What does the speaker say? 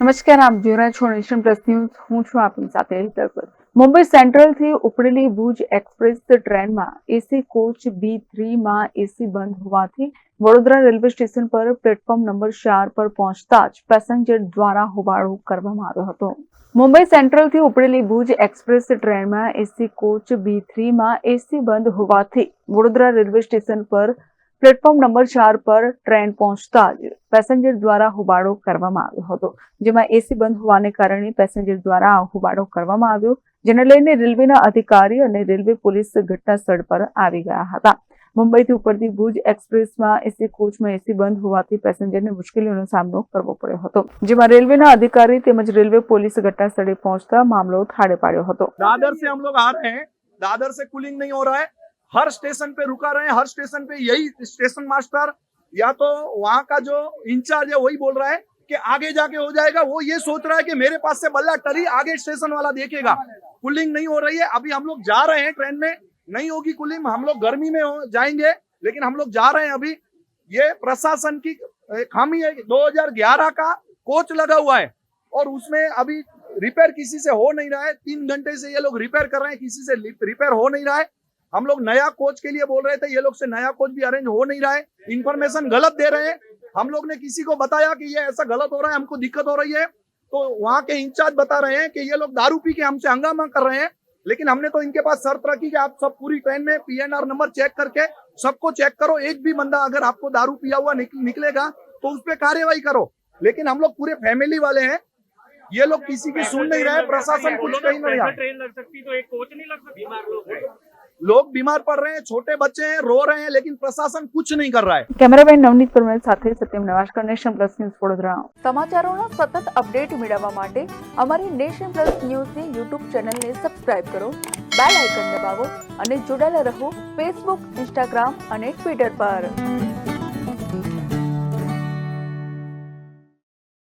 નમસ્કાર, આપ જોઈ રહ્યા છો નેશન પ્લસ ન્યૂઝ હું છું આપની સાથે ભગત. મુંબઈ સેન્ટ્રલથી ઉપડેલી ભુજ એક્સપ્રેસ ટ્રેનમાં એસી કોચ બી થ્રીમાં એસી બંધ હોવાથી વડોદરા રેલવે સ્ટેશન પર પ્લેટફોર્મ નંબર ચાર પર પહોંચતા જ પેસેન્જર દ્વારા હોબાળો કરવામાં આવ્યો હતો મુંબઈ સેન્ટ્રલથી ઉપડેલી ભુજ એક્સપ્રેસ ટ્રેનમાં એસી કોચ બી થ્રીમાં એસી બંધ હોવાથી વડોદરા રેલવે સ્ટેશન પર પ્લેટફોર્મ નંબર ચાર પર ટ્રેન પહોંચતા જ પેસેન્જર દ્વારા હોબાળો કરવામાં આવ્યો હતો, જેમાં એસી બંધ હોવાને કારણે પેસેન્જર દ્વારા હોબાળો કરવામાં આવ્યો, જેને લઈને રેલવેના અધિકારી અને રેલવે પોલીસ ઘટના પર આવી ગયા હતા. મુંબઈથી ઉપરથી ભુજ એક્સપ્રેસમાં એસી કોચમાં એસી બંધ હોવાથી પેસેન્જરને મુશ્કેલીઓનો સામનો કરવો પડ્યો હતો, જેમાં રેલવેના અધિકારી તેમજ રેલવે પોલીસ ઘટના સ્થળે પહોંચતા મામલો થાળે પાડ્યો હતો. દાદર દાદર કુલિંગ નહીં હો રહા हर स्टेशन पे रुका रहे हर स्टेशन पे यही स्टेशन मास्टर, या तो वहाँ का जो इंचार्ज है वही बोल रहा है कि आगे जाके हो जाएगा, वो ये सोच रहा है कि मेरे पास से बल्ला टरी आगे स्टेशन वाला देखेगा। कूलिंग नहीं हो रही है, अभी हम लोग जा रहे हैं ट्रेन में, नहीं होगी कूलिंग, हम लोग गर्मी में जाएँगे, लेकिन हम लोग जा रहे हैं अभी। ये प्रशासन की खामी है 2011 का कोच लगा हुआ है, और उसमें अभी रिपेयर किसी से हो नहीं रहा है, तीन घंटे से ये लोग रिपेयर कर रहे हैं, किसी से रिपेयर हो नहीं रहा है। हम लोग नया कोच के लिए बोल रहे थे ये लोग से नया कोच भी अरेंज हो नहीं रहा है इन्फॉर्मेशन गलत दे रहे हैं। हम लोग ने किसी को बताया कि ये ऐसा गलत हो रहा है हमको दिक्कत हो रही है तो वहाँ के इंचार्ज बता रहे हैं कि ये लोग दारू पी के हमसे हंगामा कर रहे हैं लेकिन हमने तो इनके पास शर्त रखी कि आप सब पूरी ट्रेन में पीएनआर नंबर चेक करके सबको चेक करो एक भी बंदा अगर आपको दारू पिया हुआ निक, निकलेगा तो उस पर कार्यवाही करो। लेकिन हम लोग पूरे फैमिली वाले हैं ये लोग किसी की सुन नहीं रहे प्रशासन कुछ कहीं नहीं ट्रेन लग सकती तो एक कोच नहीं लग सकती? लोग बीमार पड़ रहे हैं छोटे बच्चे हैं रो रहे हैं लेकिन प्रशासन कुछ नहीं कर रहा है કેમેરામેન નવનીત પરમાર સાથે સત્યમ નવાશકર નેશન પ્લસ ન્યૂઝ વડોદરા સમાચારોના સતત અપડેટ મેળવવા માટે અમારી નેશન પ્લસ ન્યૂઝની યુટ્યુબ ચેનલને સબસ્ક્રાઇબ કરો બેલ આઇકન દબાવો અને જોડાયેલા રહો ફેસબુક ઇન્સ્ટાગ્રામ અને ટ્વિટર પર